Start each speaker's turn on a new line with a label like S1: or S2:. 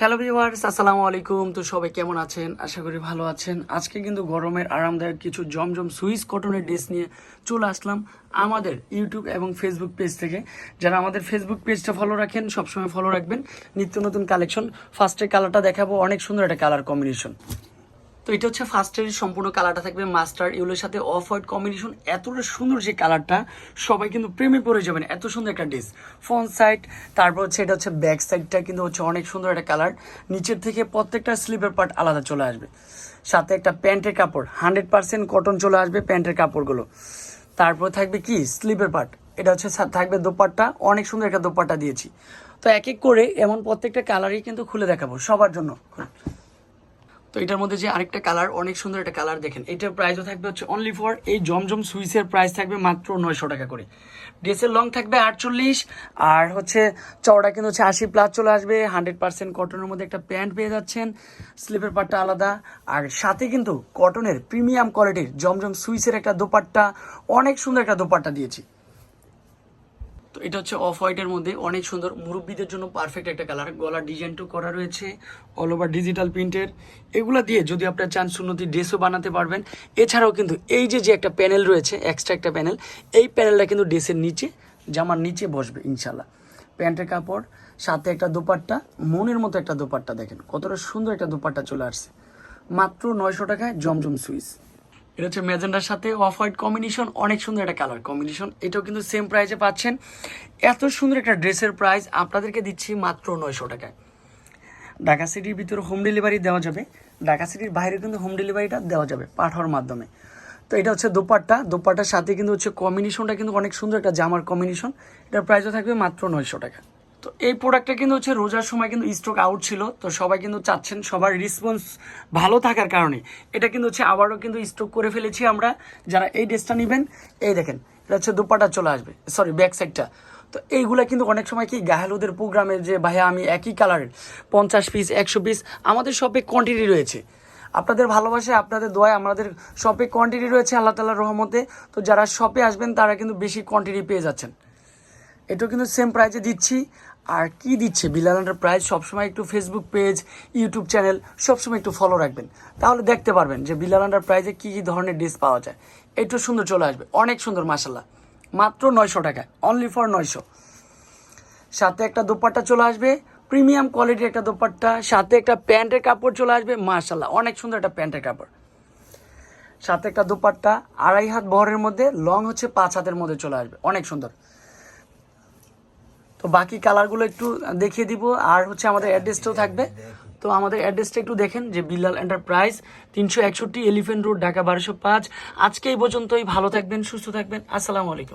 S1: Hello viewers আসসালামু আলাইকুম। তো সবাই কেমন আছেন? আশা করি ভালো আছেন। আজকে কিন্তু গরমের আরামদায়ক কিছু জমজম সুইস কটনের ড্রেস নিয়ে চলে আসলাম আমাদের ইউটিউব এবং ফেসবুক পেজ থেকে। যারা আমাদের ফেসবুক পেজটা ফলো রাখেন, সবসময় ফলো রাখবেন। নিত্য নতুন কালেকশন ফার্স্টে কালারটা দেখাবো। অনেক সুন্দর একটা কালার কম্বিনেশন তো এটা হচ্ছে ফার্স্টের সম্পূর্ণ কালারটা থাকবে মাস্টার ইউলোর সাথে অফ হোয়াইট কম্বিনেশন এতটা সুন্দর যে কালারটা সবাই কিন্তু প্রেমে পড়ে যাবেন, এত সুন্দর একটা ড্রেস ফ্রন্ট সাইড তারপর হচ্ছে এটা হচ্ছে ব্যাক সাইডটা কিন্তু হচ্ছে অনেক সুন্দর একটা কালার নিচের থেকে প্রত্যেকটা স্লিপের পার্ট আলাদা চলে আসবে। সাথে একটা প্যান্টের কাপড় হান্ড্রেড পার্সেন্ট কটন চলে আসবে প্যান্টের কাপড়গুলো। তারপর থাকবে কি? স্লিপের পার্ট এটা হচ্ছে থাকবে দোপাট্টা, অনেক সুন্দর একটা দোপাট্টা দিয়েছি। তো এক এক করে এমন প্রত্যেকটা কালারই কিন্তু খুলে দেখাবো, সবার জন্য। তো এটার মধ্যে যে আরেকটা কালার অনেক সুন্দর একটা কালার দেখেন। এটার প্রাইসও থাকবে হচ্ছে অনলি ফর এই জমজম সুইসের প্রাইস থাকবে মাত্র নয়শো টাকা করে। ড্রেসের লং থাকবে আটচল্লিশ, আর হচ্ছে চওড়া কিন্তু হচ্ছে আশি প্লাস চলে আসবে। হান্ড্রেড পার্সেন্ট কটনের মধ্যে একটা প্যান্ট পেয়ে যাচ্ছেন। স্লিপের পাটটা আলাদা। আর সাথে কিন্তু কটনের প্রিমিয়াম কোয়ালিটির জমজম সুইসের একটা দোপাট্টা, অনেক সুন্দর একটা দোপাট্টা দিয়েছি। তো এটা হচ্ছে অফ হোয়াইটের মধ্যে অনেক সুন্দর। মুরব্বীদের জন্য পারফেক্ট একটা কালার গলার ডিজাইনটাও করা রয়েছে অল ওভার ডিজিটাল প্রিন্টের এগুলো দিয়ে যদি আপনার চান সুন্নতি ড্রেসও বানাতে পারবেন। এছাড়াও কিন্তু এই যে যে একটা প্যানেল রয়েছে এক্সট্রা একটা প্যানেল এই প্যানেলটা কিন্তু ড্রেসের নিচে, জামার নিচে বসবে ইনশাল্লাহ প্যান্টের কাপড়, সাথে একটা দোপাট্টা, মনের মতো একটা দোপাট্টা দেখেন। কতটা সুন্দর একটা দোপাট্টা চলে আসছে। মাত্র নয়শো টাকায় জমজম সুইস। এটা হচ্ছে ম্যাজেন্ডার সাথে অফ হোয়াইট কম্বিনেশন, অনেক সুন্দর একটা কালার কম্বিনেশন। এটাও কিন্তু সেম প্রাইসে পাচ্ছেন। এত সুন্দর একটা ড্রেসের প্রাইস আপনাদেরকে দিচ্ছি মাত্র নয়শো টাকায়। ঢাকা সিটির ভিতরে হোম ডেলিভারি দেওয়া যাবে। ঢাকা সিটির বাইরে কিন্তু হোম ডেলিভারিটা দেওয়া যাবে পাঠানোর মাধ্যমে। তো এটা হচ্ছে দোপাট্টা। দোপাট্টার সাথে কিন্তু হচ্ছে কম্বিনেশনটা কিন্তু অনেক সুন্দর একটা জামার কম্বিনেশন। এটার প্রাইসও থাকবে মাত্র নয়শো টাকা। তো এই প্রোডাক্টটা কিন্তু হচ্ছে রোজার সময় কিন্তু স্টক আউট ছিল। তো সবাই কিন্তু চাচ্ছেন সবার রেসপন্স ভালো থাকার কারণে। এটা কিন্তু হচ্ছে আবারও কিন্তু স্টক করে ফেলেছি আমরা। যারা এই ড্রেসটা নেবেন, এই দেখেন, এটা হচ্ছে দোপাটা চলে আসবে। সরি ব্যাক সাইডটা তো এইগুলো কিন্তু অনেক সময় কি গাহালুদের প্রোগ্রামে যে, ভাইয়া, আমি একই কালারের পঞ্চাশ পিস একশো পিস আমাদের শপে কোয়ান্টিটি রয়েছে। আপনাদের ভালোবাসে, আপনাদের দোয়ায় আমাদের শপে কোয়ান্টিটি রয়েছে আল্লাহ তালার রহমতে। তো যারা শপে আসবেন, তারা কিন্তু বেশি কোয়ান্টিটি পেয়ে যাচ্ছেন। এটাও কিন্তু সেম প্রাইসে দিচ্ছি। আর কি দিচ্ছে? বিলালান্ডার প্রাইস সবসময় একটু ফেসবুক পেজ ইউটিউব চ্যানেল সবসময় একটু ফলো রাখবেন। তাহলে দেখতে পারবেন যে বিলালান্ডার প্রাইসে কী কী ধরনের ড্রেস পাওয়া যায়। একটু সুন্দর চলে আসবে। অনেক সুন্দর মাসাল্লাহ মাত্র নয়শো টাকায় অনলি ফর নয়শো। সাথে একটা দোপাট্টা চলে আসবে। প্রিমিয়াম কোয়ালিটির একটা দোপাট্টা। সাথে একটা প্যান্টের কাপড় চলে আসবে। মাশাল্লাহ অনেক সুন্দর একটা প্যান্টের কাপড়। সাথে একটা দোপাট্টা। আড়াই হাত বহরের মধ্যে লং হচ্ছে পাঁচ হাতের মধ্যে চলে আসবে। অনেক সুন্দর। তো বাকি কালারগুলো একটু দেখিয়ে দিব। আর হচ্ছে আমাদের অ্যাড্রেসটাও থাকবে। তো আমাদের অ্যাড্রেসটা একটু দেখেন যে বিল্লাল এন্টারপ্রাইজ, তিনশো একষট্টি এলিফেন্ট রোড, ঢাকা বারোশো পাঁচ। আজকে এই পর্যন্তই। ভালো থাকবেন, সুস্থ থাকবেন। আসসালামু আলাইকুম।